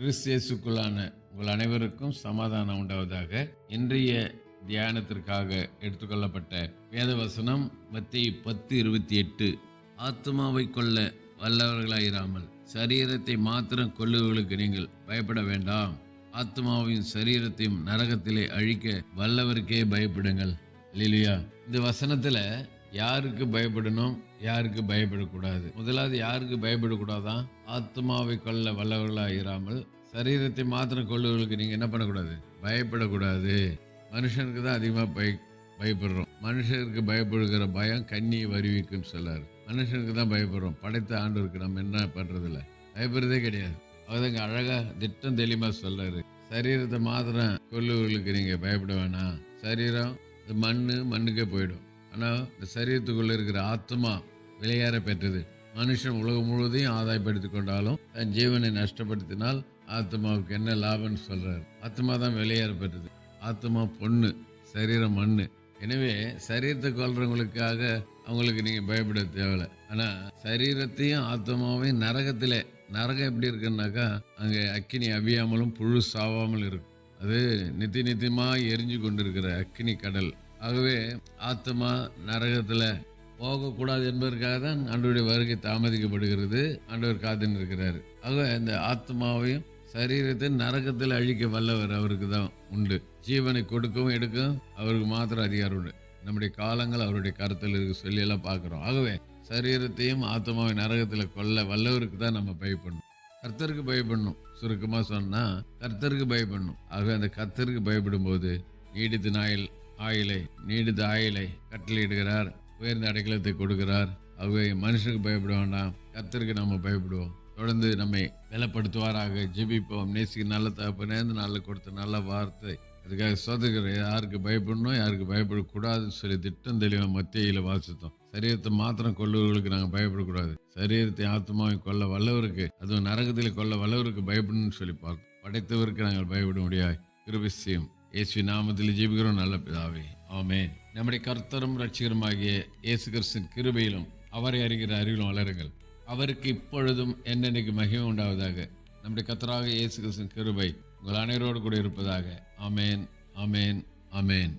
கிறிஸ்தியேசுக்குள்ளான உங்கள் அனைவருக்கும் சமாதானம் உண்டாவதாக இன்றைய தியானத்திற்காக எடுத்துக்கொள்ளப்பட்ட வேதவசனம் மத்திய பத்து இருபத்தி எட்டு. ஆத்மாவை கொள்ள வல்லவர்களாயிராமல் சரீரத்தை மாத்திரம் கொல்லுவர்களுக்கு நீங்கள் பயப்பட வேண்டாம். ஆத்மாவையும் சரீரத்தையும் நரகத்திலே அழிக்க வல்லவருக்கே பயப்படுங்கள். இல்லையா இந்த வசனத்தில் யாருக்கு பயப்படணும் யாருக்கு பயப்படக்கூடாது? முதலாவது யாருக்கு பயப்படக்கூடாதான் ஆத்மாவை கொள்ள வல்லவர்களாயிராமல் சரீரத்தை மாத்திரம் கொள்ளுவர்களுக்கு நீங்கள் என்ன பண்ணக்கூடாது? பயப்படக்கூடாது. மனுஷனுக்கு தான் அதிகமாக பய பயப்படுறோம். மனுஷனுக்கு பயப்படுகிற பயம் கண்ணியை வருவிக்குன்னு சொல்லாரு. மனுஷனுக்கு தான் பயப்படுறோம். படைத்த ஆண்டவருக்கு நம்ம என்ன பண்ணுறதில்ல பயப்படுறதே கிடையாது. அவதாங்க அழகாக திட்டம் தெளிவாக சொல்றாரு சரீரத்தை மாத்திரம் கொல்லுவர்களுக்கு நீங்கள் பயப்பட வேணாம். சரீரம் இது மண் மண்ணுக்கே போயிடும். ஆனால் இந்த சரீரத்துக்குள்ளே இருக்கிற ஆத்மா விளையாற பெற்றது. மனுஷன் உலகம் முழுவதையும் ஆதாயப்படுத்தி கொண்டாலும் தன் ஜீவனை நஷ்டப்படுத்தினால் ஆத்மாவுக்கு என்ன லாபம்னு சொல்கிறார் ஆத்மா தான் வெளியேற பெற்றது ஆத்மா பொண்ணு சரீரம் மண்ணு. எனவே சரீரத்தை கொள்றவங்களுக்காக அவங்களுக்கு நீங்கள் பயப்பட தேவையில்ல. ஆனால் சரீரத்தையும் ஆத்மாவையும் நரகத்தில் நரகம் எப்படி இருக்குன்னாக்கா அங்கே அக்கினி அவியாமலும் புழு சாவாமல் இருக்கும். அது நித்தி நித்தியமாக எரிஞ்சு கொண்டிருக்கிற அக்கினி கடல். ஆகவே ஆத்மா நரகத்தில் போகக்கூடாது என்பதற்காக தான் ஆண்டவருடைய வருகை தாமதிக்கப்படுகிறது. ஆண்டவர் காத்துன்னு இருக்கிறார் ஆக இந்த ஆத்மாவையும் சரீரத்தை நரகத்தில் அழிக்க வல்லவர் அவருக்கு தான் உண்டு. ஜீவனை கொடுக்கவும் எடுக்கவும் அவருக்கு மாத்திரம் அதிகாரம் உண்டு. நம்முடைய காலங்கள் அவருடைய கருத்தில் இருக்கு சொல்லி எல்லாம் பார்க்குறோம். ஆகவே சரீரத்தையும் ஆத்மாவை நரகத்தில் கொல்ல வல்லவருக்கு தான் நம்ம பயப்படணும். கர்த்தருக்கு பயப்படணும். சுருக்கமாக சொன்னால் கர்த்தருக்கு பயப்படணும். ஆகவே அந்த கர்த்தருக்கு பயப்படும் போது நீடித்து நாயில் ஆயிலை நீடித்த ஆயிலை கட்டளையிடுகிறார் உயர்ந்த அடைக்கலத்தை கொடுக்கிறார். ஆகவே மனுஷனுக்கு பயப்பட வேண்டாம் கர்த்தருக்கு நம்ம பயப்படுவோம். தொடர்ந்து நம்மை பலப்படுத்துவாராக. ஜெபிப்போம். நேசிக்கு நல்ல தகப்பனே இந்த நாளில் கொடுத்த நல்ல வார்த்தை. அதுக்காக சோதகிற யாருக்கு பயப்படணும் யாருக்கு பயப்படக்கூடாதுன்னு சொல்லி திட்டம் தெளிவாக மத்தியில் வாசித்தோம். சரீரத்தை மாத்திரம் கொள்ளுவர்களுக்கு நாங்கள் பயப்படக்கூடாது. சரீரத்தை ஆத்மாவை கொல்ல வல்லவருக்கு அதுவும் நரகத்தில் கொல்ல வல்லவருக்கு பயப்படணும்னு சொல்லி பார்த்தோம். படைத்தவருக்கு நாங்கள் பயப்பட முடியாது கிருபிசியம் இயேசு நாமத்தில் ஜீவிக்கிறோம் நல்ல பிதாவே ஆமே நம்முடைய கர்த்தரும் ரட்சிகருமாகிய இயேசு கிறிஸ்தின் கிருபையிலும் அவரை அறிகிற அறிவிலும் வளருங்கள். அவருக்கு இப்பொழுதும் என்னென்னைக்கு மகிமை உண்டாவதாக? நம்முடைய கத்தராக இயேசு கிருஷ்ணன் கிருபை உங்கள் அனைவரோடு கூட இருப்பதாக. அமேன் அமேன் அமேன்